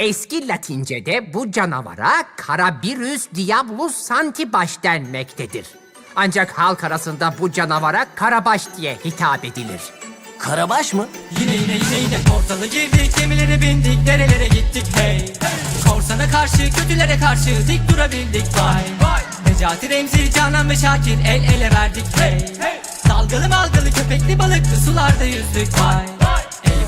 Eski Latince'de bu canavara Carabirus diabolus santibaş denmektedir. Ancak halk arasında bu canavara karabaş diye hitap edilir. Karabaş mı? Yine yine yine yine portalı girdik gemilere bindik nerelere gittik hey Korsana karşı kötülere karşı dik durabildik vay Necati Remzi Canan ve Şakir el ele verdik hey Dalgalı malgalı köpekli balıklı sularda yüzdük vay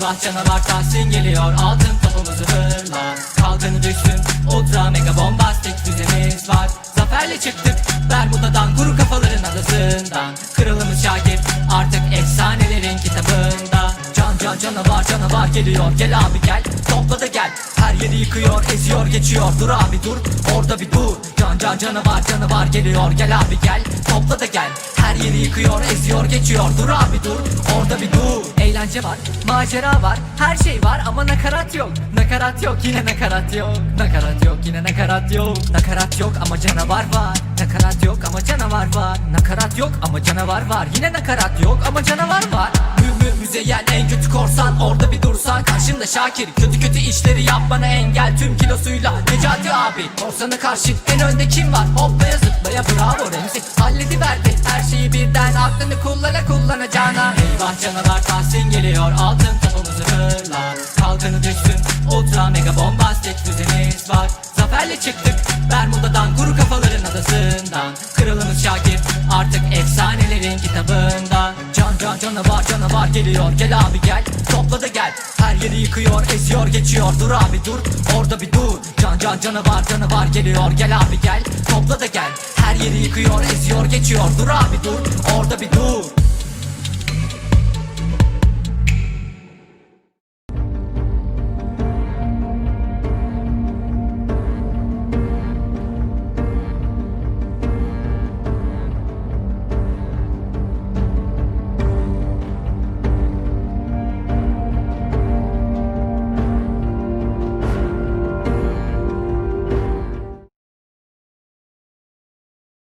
Eyvah canavar Tahsin geliyor. Altın topumuzu hırla Kalkanı düşsün ultra mega bombastik füzemiz var. Zaferle çıktık Bermuda'dan kuru kafaların adasından. Kralımız Şakir artık efsanelerin kitabında. Can can canavar canavar geliyor. Gel abi gel Topla da gel. Her yeri yıkıyor eziyor geçiyor. Dur abi dur. Orada bir dur Can canavar canavar geliyor. Gel abi gel Topla da gel. Her yeri yıkıyor eziyor geçiyor. Dur abi dur orada bir dur. Eğlence var macera var her şey var ama nakarat yok. Nakarat yok yine nakarat yok. Nakarat yok yine nakarat yok. Nakarat yok ama canavar var. Nakarat yok ama canavar var. Nakarat yok ama canavar var. Yine nakarat yok ama canavar var Orada bir dursan karşımda Şakir. Kötü kötü işleri yapmana engel. Tüm kilosuyla Necati abi. Korsana karşı en önde kim var? Hoplaya zıplaya. Bravo Remzi. Hallediverdi her şeyi birden. Aklını kullana kullanacağına Eyvah canavar Tahsin geliyor. Altın topumuzu hırla Kalkanı düşsün. Ultra mega bombastik füzemiz var. Zaferle çıktık. Bermuda'dan kuru kafaların adasından. Kralımız canavar canavar geliyor. Gel abi gel topla da gel. Her yeri yıkıyor eziyor geçiyor. Dur abi dur orada bir dur. Can can canavar canavar geliyor. Gel abi gel topla da gel. Her yeri yıkıyor eziyor geçiyor. Dur abi dur orada bir dur